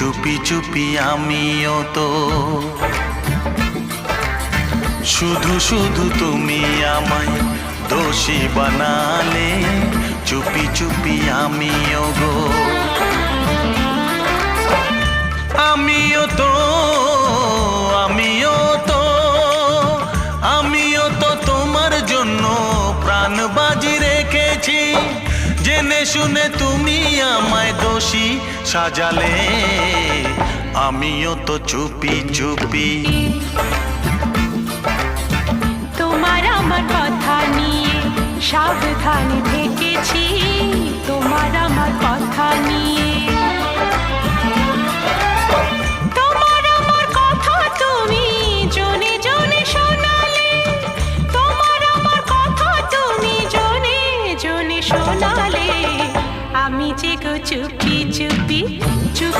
চুপি চুপি আমিও তো। শুধু শুধু তুমি আমায় দোষী বানালে, চুপি চুপি আমিও গো। আমিও তো আমিও তো আমিও তো তোমার জন্য প্রাণ বাজি রেখেছি। জেনে শুনে তুমি আমায় দোষী সাজালে। আমিও তো চুপি চুপি। তোমার আমার কথা নিয়ে সাবধান থেকেছি। তোমার আমার কথা নিয়ে। শোনালে। আমি যে চুপি চুপি চুপি